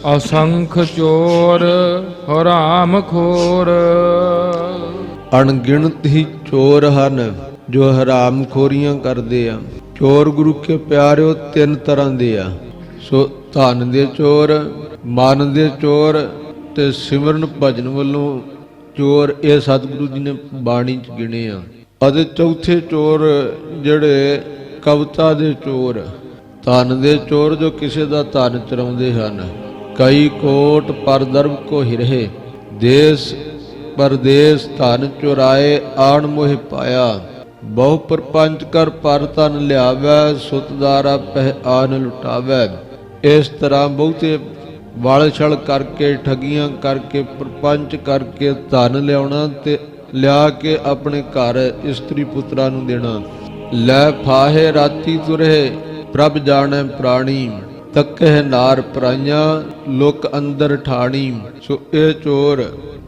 ਅਸੰਖ ਚੋਰ, ਹਰਾਮ ਖੋਰ। ਅਣਗਿਣਤ ਹੀ ਚੋਰ ਹਨ, ਜੋ ਹਰਾਮ ਖੋਰੀਆਂ ਕਰਦੇ ਆ। ਚੋਰ ਗੁਰੂ ਕੇ ਪਿਆਰਿਓ ਤਿੰਨ ਤਰ੍ਹਾਂ ਦੇ ਆ। ਸੋ ਧਨ ਦੇ ਚੋਰ, ਮਨ ਦੇ ਚੋਰ ਤੇ ਸਿਮਰਨ ਭਜਨ ਵੱਲੋਂ ਚੋਰ ਇਹ ਸਤਿਗੁਰੂ ਜੀ ਨੇ ਬਾਣੀ ਚ ਗਿਣੇ ਆ। ਅਤੇ ਚੌਥੇ ਚੋਰ ਜਿਹੜੇ ਕਵਤਾ ਦੇ ਚੋਰ, ਧਨ ਦੇ ਚੋਰ ਜੋ ਕਿਸੇ ਦਾ ਧਨ ਚਰਾਉਂਦੇ ਹਨ। ਕਈ ਕੋਟ ਪਰਦਰਬ ਕੋ ਹਿਰਹੇ ਦੇਸ ਪਰਦੇਸ ਧਨ ਚੁਰਾਏ ਆਣ ਮੋਹਿ ਪਾਇਆ। ਬਹੁ ਪਰਪੰਚ ਕਰ ਪਰ ਤਨ ਲਿਆਵੈ ਸੁਤਦਾਰਾ ਪਹਿ ਆਨ ਲੁਟਾਵੈ। ਇਸ ਤਰ੍ਹਾਂ ਬਹੁਤੇ ਵਾਲ ਛਲ ਕਰਕੇ, ਠਗੀਆਂ ਕਰਕੇ, ਪਰਪੰਚ ਕਰਕੇ ਧਨ ਲਿਆਉਣਾ ਤੇ ਲਿਆ ਕੇ ਆਪਣੇ ਘਰ ਇਸਤਰੀ ਪੁੱਤਰਾਂ ਨੂੰ ਦੇਣਾ। ਲੈ ਫਾਹੇ ਰਾਤੀ ਤੁਰੇ, ਪ੍ਰਭ ਜਾਣੈ ਪ੍ਰਾਣੀ। ਤੱਕਹਿ ਨਾਰ ਪਰਾਈਆਂ ਲੋਕ ਅੰਦਰ ਠਾਣੀ। ਸੋ ਇਹ ਚੋਰ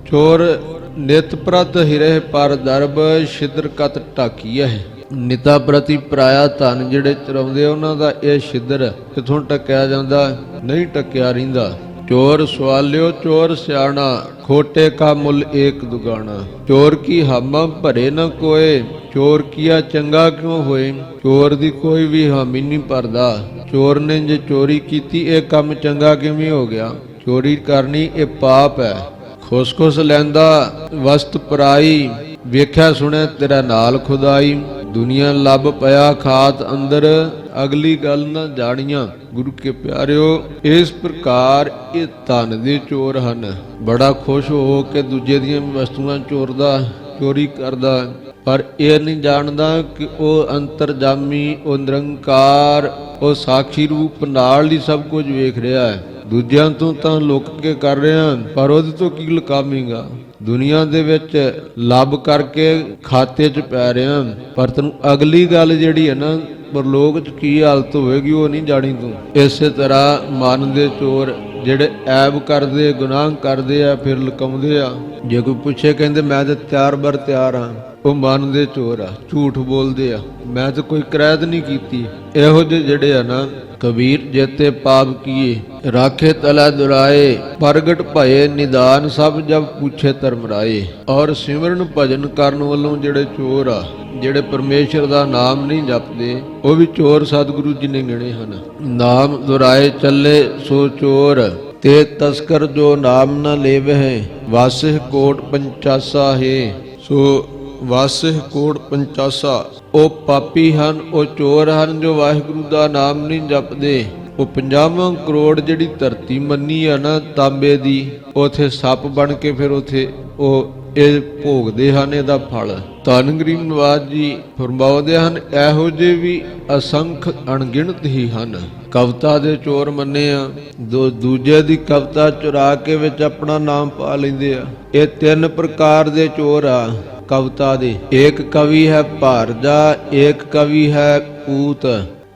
ਚੋਰ ਨਿਤ ਪ੍ਰਤ ਹਿਰੇ ਪਰ ਦਰਬ ਛਿਦਰ ਕਤ ਢਾਕੀਐ। ਨਿਤਾ ਪ੍ਰਤੀ ਪਰਾਇਆ ਧਨ ਜਿਹੜੇ ਚਰਾਉਂਦੇ ਆ, ਉਹਨਾਂ ਦਾ ਇਹ ਛਿਦਰ ਕਿਥੋਂ ਟਕਿਆ ਜਾਂਦਾ? ਨਹੀਂ ਟਕਿਆ ਰਹਿੰਦਾ। ਚੋਰ ਸਵਾਲਿਓ ਚੋਰ ਸਿਆਣਾ। ਖੋਟੇ ਕਾ ਮੁੱਲ ਏਕ ਦੁਗਾਣਾ। ਚੋਰ ਕੀ ਹਾਮਾ ਭਰੇ ਨਾ ਕੋਏ, ਚੋਰ ਕੀਆ ਚੰਗਾ ਕਿਉ ਹੋਏ? ਚੋਰ ਦੀ ਕੋਈ ਵੀ ਹਾਮੀ ਨਹੀਂ ਭਰਦਾ। ਚੋਰ ਨੇ ਜੇ ਚੋਰੀ ਕੀਤੀ, ਇਹ ਕੰਮ ਚੰਗਾ ਕਿਵੇਂ ਹੋ ਗਿਆ? ਚੋਰੀ ਕਰਨੀ ਇਹ ਪਾਪ ਹੈ। ਖੁਸ-ਖੁਸ ਲੈਂਦਾ, ਵਸਤ ਪਰਾਈ। ਵੇਖਿਆ ਸੁਣਿਆ ਤੇਰਾ ਨਾਲ ਖੁਦਾਈ। ਦੁਨੀਆ ਲੱਭ ਪਿਆ ਖਾਤ ਅੰਦਰ, ਅਗਲੀ ਗੱਲ ਨਾ ਜਾਣੀਆਂ। ਗੁਰੂ ਕੇ ਪਿਆਰਿਓ, ਇਸ ਪ੍ਰਕਾਰ ਇਹ ਧਨ ਦੇ ਚੋਰ ਹਨ। ਬੜਾ ਖੁਸ਼ ਹੋ ਕੇ ਦੂਜੇ ਦੀਆਂ ਵਸਤੂਆਂ ਚੋਰਦਾ, ਚੋਰੀ ਕਰਦਾ। ਪਰ ਇਹ ਨਹੀਂ ਜਾਣਦਾ ਕਿ ਉਹ ਅੰਤਰਜਾਮੀ, ਉਹ ਨਿਰੰਕਾਰ, ਉਹ ਸਾਖੀ ਰੂਪ ਨਾਲ ਹੀ ਸਭ ਕੁਝ ਵੇਖ ਰਿਹਾ ਹੈ। ਦੂਜਿਆਂ ਤੋਂ ਤਾਂ ਲੁੱਕ ਕੇ ਕਰ ਰਿਹਾ ਪਰ ਉਹਦੇ ਤੋਂ ਕੀ ਲੁਕਾਵੇਂਗਾ? ਦੁਨੀਆ ਦੇ ਵਿੱਚ ਲੱਭ ਕਰਕੇ ਖਾਤੇ 'ਚ ਪੈ ਰਿਹਾ ਪਰ ਤੈਨੂੰ ਅਗਲੀ ਗੱਲ ਜਿਹੜੀ ਹੈ ਨਾ, ਪਰਲੋਕ 'ਚ ਕੀ ਹਾਲਤ ਹੋਵੇਗੀ ਉਹ ਨਹੀਂ ਜਾਣੀ ਤੂੰ। ਇਸੇ ਤਰ੍ਹਾਂ ਮਨ ਦੇ ਚੋਰ ਜਿਹੜੇ ਐਬ ਕਰਦੇ, ਗੁਨਾਹ ਕਰਦੇ ਆ, ਫਿਰ ਲੁਕਾਉਂਦੇ ਆ। ਜੇ ਕੋਈ ਪੁੱਛੇ, ਕਹਿੰਦੇ, ਮੈਂ ਤਾਂ ਤਿਆਰ ਬਰ ਤਿਆਰ ਹਾਂ। ਉਹ ਮਨ ਦੇ ਚੋਰ ਆ, ਝੂਠ ਬੋਲਦੇ ਆ। ਮੈਂ ਤਾਂ ਕੋਈ ਕ੍ਰੈਦ ਨਹੀਂ ਕੀਤੀ। ਇਹੋ ਜਿਹੇ ਜਿਹੜੇ ਆ ਨਾ ਕਬੀਰ ਜੇਤੇ ਪਾਪ ਕੀਏ, ਰਾਖੇ ਤਲਾ ਦੁਰਾਏ, ਪ੍ਰਗਟ ਭਏ ਨਿਦਾਨ ਸਭ ਜਬ ਪੁੱਛੇ ਧਰਮ ਰਾਏ ਔਰ ਸਿਮਰਨ ਭਜਨ ਕਰਨ ਵੱਲੋਂ ਜਿਹੜੇ ਚੋਰ ਆ, ਜਿਹੜੇ ਪਰਮੇਸ਼ਰ ਦਾ ਨਾਮ ਨਹੀਂ ਜਪਦੇ, ਉਹ ਵੀ ਚੋਰ ਸਤਿਗੁਰੂ ਜੀ ਨੇ ਗਿਣੇ ਹਨ। ਨਾਮ ਦੁਰਾਏ ਚੱਲੇ ਸੋ ਚੋਰ, ਤੇ ਤਸਕਰ ਜੋ ਨਾਮ ਨਾ ਲੇਵਹਿ, ਵਾਸਿਹ ਕੋਟ ਪੰਚਾਸਾ ਹੈ। ਸੋ ਵਾਸਿਹ ਕੋਟ ਪੰਚਾਸਾ ਉਹ ਪਾਪੀ ਹਨ, ਉਹ ਚੋਰ ਹਨ ਜੋ ਵਾਹਿਗੁਰੂ ਦਾ ਨਾਮ ਨਹੀਂ ਜਪਦੇ। ਉਹ 50 ਕਰੋੜ ਜਿਹੜੀ ਧਰਤੀ ਮੰਨੀ ਆ ਨਾ ਤਾਂਬੇ ਦੀ, ਉਥੇ ਸੱਪ ਬਣ ਕੇ ਫਿਰ ਉਥੇ ਉਹ ਇਹ ਭੋਗਦੇ ਹਨ, ਇਹਦਾ ਫਲ। ਧੰਨ ਗਰੀਬ ਨਵਾਜ ਜੀ ਫਰਮਾਉਂਦੇ ਹਨ, ਇਹੋ ਜਿਹੇ ਵੀ ਅਸੰਖ ਅਣਗਿਣਤ ਹੀ ਹਨ। ਕਵਤਾ ਦੇ ਚੋਰ ਮੰਨੇ ਆ, ਦੋ ਦੂਜੇ ਦੀ ਕਵਤਾ ਚੁਰਾ ਕੇ ਵਿੱਚ ਆਪਣਾ ਨਾਮ ਪਾ ਲੈਂਦੇ ਆ। ਇਹ ਤਿੰਨ ਪ੍ਰਕਾਰ ਦੇ ਚੋਰ ਆ। ਕਵਤਾ ਦੇ। ਏਕ ਕਵੀ ਹੈ ਭਾਰਜਾ, ਏਕ ਕਵੀ ਹੈ ਪੂਤ।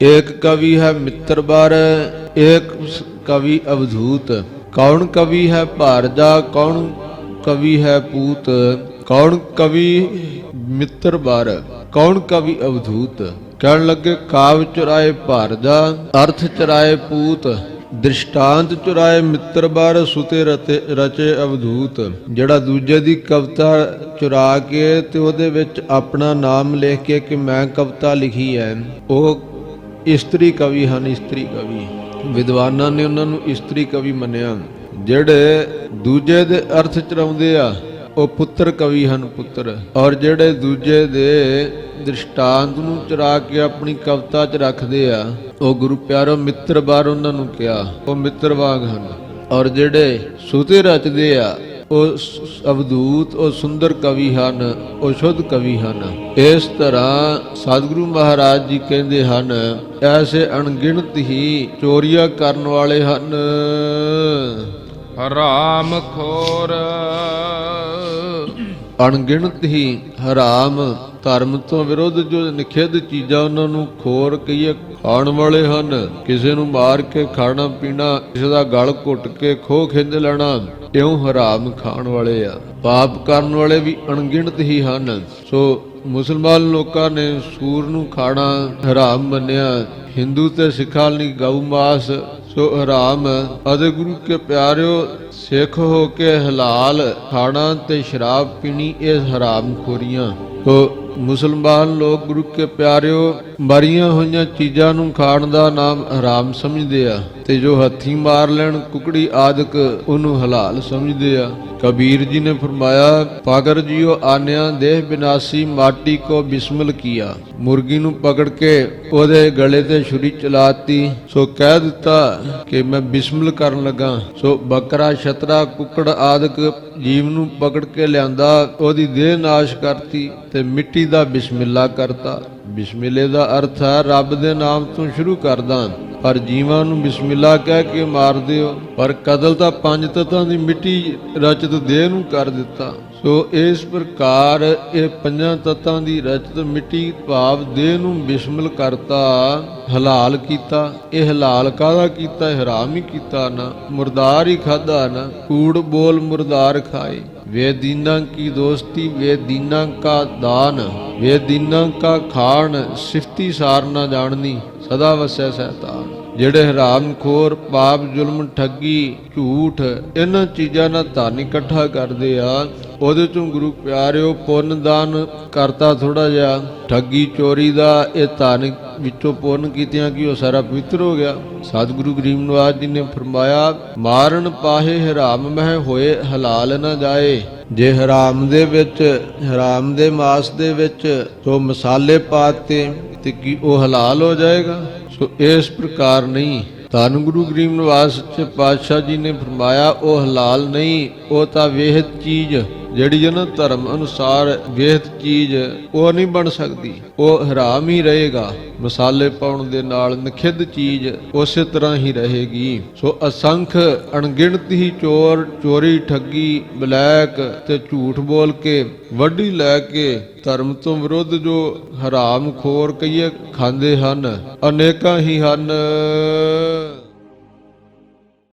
ਏਕ ਕਵੀ ਹੈ ਮਿੱਤਰਬਰ ਏਕ ਕਵੀ ਅਵਧੂਤ। ਕੌਣ ਕਵੀ ਹੈ ਭਾਰਜਾ, ਕੌਣ ਕਵੀ ਹੈ ਪੂਤ। ਕੌਣ ਕਵੀ ਮਿੱਤਰ ਬਾਰ, ਕੌਣ ਕਵੀ ਅਵਧੂਤ। ਕਹਿਣ ਲੱਗੇ, ਕਾਵ ਚੁਰਾਏ ਭਾਰਜਾ, ਅਰਥ ਚੁਰਾਏ ਪੂਤ। ਦ੍ਰਿਸ਼ਟਾਂਤ ਚੁਰਾਏ ਮਿੱਤਰ ਬਾਰ ਸੁਤੇ ਰਤੇ ਰਚੇ ਅਵਧੂਤ, ਜਿਹੜਾ ਦੂਜੇ ਦੀ ਕਵਿਤਾ ਚੁਰਾ ਕੇ ਤੇ ਉਹਦੇ ਵਿੱਚ ਆਪਣਾ ਨਾਮ ਲਿਖ ਕੇ ਕਿ ਮੈਂ ਕਵਿਤਾ ਲਿਖੀ ਹੈ ਉਹ ਇਸਤਰੀ ਕਵੀ ਹਨ, ਇਸਤਰੀ ਕਵੀ। ਵਿਦਵਾਨਾਂ ਨੇ ਉਹਨਾਂ ਨੂੰ ਇਸਤਰੀ ਕਵੀ ਮੰਨਿਆ, ਜਿਹੜੇ ਦੂਜੇ ਦੇ ਅਰਥ ਚਰਾਉਂਦੇ ਆ। ਉਹ ਪੁੱਤਰ ਕਵੀ ਹਨ ਪੁੱਤਰ। ਔਰ ਜਿਹੜੇ ਦੂਜੇ ਦੇ ਦ੍ਰਿਸ਼ਟਾਂਤ ਨੂੰ ਚਰਾ ਕੇ ਆਪਣੀ ਕਵਿਤਾ 'ਚ ਰੱਖਦੇ ਆ, ਉਹ ਗੁਰੂ ਪਿਆਰੋ ਮਿੱਤਰ ਬਾਰ ਉਹਨਾਂ ਨੂੰ ਕਿਹਾ, ਉਹ ਮਿੱਤਰ ਵਾਂਗ ਹਨ। ਔਰ ਜਿਹੜੇ ਸੁਤੇ ਰਚਦੇ ਆ, ਉਹ ਸ- ਅਵਧੂਤ, ਉਹ ਸੁੰਦਰ ਕਵੀ ਹਨ, ਉਹ ਸ਼ੁੱਧ ਕਵੀ ਹਨ। ਇਸ ਤਰ੍ਹਾਂ ਸਤਿਗੁਰੂ ਮਹਾਰਾਜ ਜੀ ਕਹਿੰਦੇ ਹਨ, ਐਸੇ ਅਣਗਿਣਤ ਹੀ ਚੋਰੀਆਂ ਕਰਨ ਵਾਲੇ ਹਨ। ਹਰਾਮ ਖੋਰ। ਅਣਗਿਣਤ ਹੀ ਹਰਾਮ, ਧਰਮ ਤੋਂ ਵਿਰੁੱਧ ਜੋ ਨਿਖੇਧ ਚੀਜ਼ਾਂ ਉਹਨਾਂ ਨੂੰ ਖੋਰ ਕਹੀਏ ਖਾਣ ਵਾਲੇ ਹਨ, ਕਿਸੇ ਨੂੰ ਮਾਰ ਕੇ ਖਾਣਾ ਪੀਣਾ, ਕਿਸੇ ਦਾ ਗਲ ਘੁੱਟ ਕੇ ਖੋਹ ਖਿੰਦ ਲੈਣਾ, ਇਉਂ ਹਰਾਮ ਖਾਣ ਵਾਲੇ ਆ। ਪਾਪ ਕਰਨ ਵਾਲੇ ਵੀ ਅਣਗਿਣਤ ਹੀ ਹਨ। ਸੋ ਮੁਸਲਮਾਨ ਲੋਕਾਂ ਨੇ ਸੂਰ ਨੂੰ ਖਾਣਾ ਹਰਾਮ ਮੰਨਿਆ। ਹਿੰਦੂ ਤੇ ਸਿੱਖਾਂ ਲਈ ਗਊ ਮਾਸ ਸੋ ਹਰਾਮ ਅਤੇ ਗੁਰੂ ਕੇ ਪਿਆਰਿਓ, ਸਿੱਖ ਹੋ ਕੇ ਹਲਾਲ, ਖਾਣਾ ਤੇ ਸ਼ਰਾਬ ਪੀਣੀ ਇਹ ਹਰਾਮ ਖੋਰੀਆਂ ਸੋ ਮੁਸਲਮਾਨ ਲੋਕ ਗੁਰੂ ਕੇ ਪਿਆਰਿਓ, ਮਰੀਆਂ ਹੋਈਆਂ ਚੀਜ਼ਾਂ ਨੂੰ ਖਾਣ ਦਾ ਨਾਮ ਹਰਾਮ ਸਮਝਦੇ ਆ ਤੇ ਜੋ ਹੱਥੀ ਮਾਰ ਲੈਣ ਕੁਕੜੀ ਆਦਿਕ ਉਹਨੂੰ ਹਲਾਲ ਸਮਝਦੇ ਆ। ਕਬੀਰ ਜੀ ਨੇ ਫਰਮਾਇਆ, ਪਾਗਰ ਜੀਓ ਆਨਿਆ ਦੇਹ ਬਿਨਾਸੀ ਮਾਟੀ ਕੋ ਬਿਸਮਲ ਕੀਆ। ਮੁਰਗੀ ਨੂੰ ਪਕੜ ਕੇ ਉਹਦੇ ਗਲੇ ਤੇ ਛੁਰੀ ਚਲਾਤੀ। ਸੋ ਕਹਿ ਦਿੱਤਾ ਕਿ ਮੈਂ ਬਿਸਮਿਲ ਕਰਨ ਲੱਗਾ। ਸੋ ਬੱਕਰਾ, ਛਤਰਾ, ਕੁੱਕੜ ਆਦਿਕ ਜੀਵ ਨੂੰ ਪਕੜ ਕੇ ਲਿਆਂਦਾ। ਉਹਦੀ ਦੇਹ ਨਾਸ਼ ਕਰਤੀ ਤੇ ਮਿੱਟੀ ਦਾ ਬਿਸਮਿਲ੍ਲਾ ਕਰਤਾ। ਬਿਸਮਿਲੇ ਦਾ ਅਰਥ ਹੈ, ਰੱਬ ਦੇ ਨਾਮ ਤੋਂ ਸ਼ੁਰੂ ਕਰਦਾ। ਪਰ ਜੀਵਾਂ ਨੂੰ ਬਿਸਮਿਲ੍ਲਾ ਕਹਿ ਕੇ ਮਾਰ ਦਿਓ। ਪਰ ਕਤਲ ਤਾਂ ਪੰਜ ਤਤਾਂ ਦੀ ਮਿੱਟੀ ਰਚਤ ਦੇਹ ਨੂੰ ਕਰ ਦਿੱਤਾ। ਸੋ ਇਸ ਪ੍ਰਕਾਰ ਇਹ ਪੰਜਾਂ ਤਤਾਂ ਦੀ ਰਚਤ ਮਿੱਟੀ ਭਾਵ ਦੇਹ ਨੂੰ ਬਿਸਮਿਲ ਕਰਤਾ, ਹਲਾਲ ਕੀਤਾ। ਇਹ ਹਲਾਲ ਕਾਹਦਾ ਕੀਤਾ? ਹਰਾਮ ਹੀ ਕੀਤਾ ਨਾ। ਮੁਰਦਾਰ ਹੀ ਖਾਦਾ ਨਾ। ਕੂੜ ਬੋਲ ਮੁਰਦਾਰ ਖਾਏ। ਵੇ ਦੀਨਾਂ ਕੀ ਦੋਸਤੀ, ਵੇ ਦੀਨਾਂ ਕਾ ਦਾਨ। ਵੇ ਦੀਨਾਂ ਕਾ ਖਾਣ, ਸਿਫਤੀ ਸਾਰ ਨਾ ਜਾਣਨੀ। ਸਦਾ ਵਸੈ ਸਹਿਤਾਨ ਜਿਹੜੇ ਹਰਾਮ ਖੋਰ, ਪਾਪ ਜ਼ੁਲਮ ਠੱਗੀ, ਝੂਠ, ਇਹਨਾਂ ਚੀਜ਼ਾਂ ਨਾਲ ਧਨ ਇਕੱਠਾ ਕਰਦੇ ਆ ਉਹਦੇ ਚੋਂ ਗੁਰੂ ਪਿਆਰਿਓ ਪੁੰਨ ਦਾਨ ਕਰਤਾ ਥੋੜਾ ਜਿਹਾ। ਠੱਗੀ ਚੋਰੀ ਦਾ ਇਹ ਧਨ ਵਿੱਚੋਂ ਪੁੰਨ ਕੀਤਿਆਂ ਕਿ ਉਹ ਸਾਰਾ ਪਵਿੱਤਰ ਹੋ ਗਿਆ। ਸਤਿਗੁਰੂ ਗਰੀਬ ਨਿਵਾਜ ਜੀ ਨੇ ਫਰਮਾਇਆ, ਮਾਰਨ ਪਾਹੇ ਹਰਾਮ ਮਹਿ ਹੋਏ, ਹਲਾਲ ਨਾ ਜਾਏ। ਜੇ ਹਰਾਮ ਦੇ ਵਿੱਚ, ਹਰਾਮ ਦੇ ਮਾਸ ਦੇ ਵਿੱਚ ਤੋਂ ਮਸਾਲੇ ਪਾਤੇ ਤੇ ਕੀ ਉਹ ਹਲਾਲ ਹੋ ਜਾਏਗਾ? ਸੋ ਇਸ ਪ੍ਰਕਾਰ ਨਹੀਂ। ਧੰਨ ਗੁਰੂ ਗਰੀਬ ਨਿਵਾਸ ਸੱਚੇ ਪਾਤਸ਼ਾਹ ਜੀ ਨੇ ਫਰਮਾਇਆ, ਉਹ ਹਲਾਲ ਨਹੀਂ, ਉਹ ਤਾਂ ਵੇਹਤ ਚੀਜ਼। ਜਿਹੜੀ ਹੈ ਨਾ ਧਰਮ ਅਨੁਸਾਰ ਵੇਹਤ ਚੀਜ਼, ਉਹ ਨਹੀਂ ਬਣ ਸਕਦੀ। ਉਹ ਹਰਾਮ ਹੀ ਰਹੇਗਾ। ਮਸਾਲੇ ਪਾਉਣ ਦੇ ਨਾਲ ਨਖਿੱਧ ਚੀਜ਼ ਉਸੇ ਤਰ੍ਹਾਂ ਹੀ ਰਹੇਗੀ। ਸੋ ਅਸੰਖ, ਅਣਗਿਣਤ ਹੀ ਚੋਰ, ਚੋਰੀ, ਠੱਗੀ, ਬਲੈਕ ਤੇ ਝੂਠ ਬੋਲ ਕੇ ਵੱਡੀ ਲੈ ਕੇ ਧਰਮ ਤੋਂ ਵਿਰੁੱਧ ਜੋ ਹਰਾਮ ਖੋਰ ਕਈਏ ਖਾਂਦੇ ਹਨ। ਅਨੇਕਾਂ ਹੀ ਹਨ।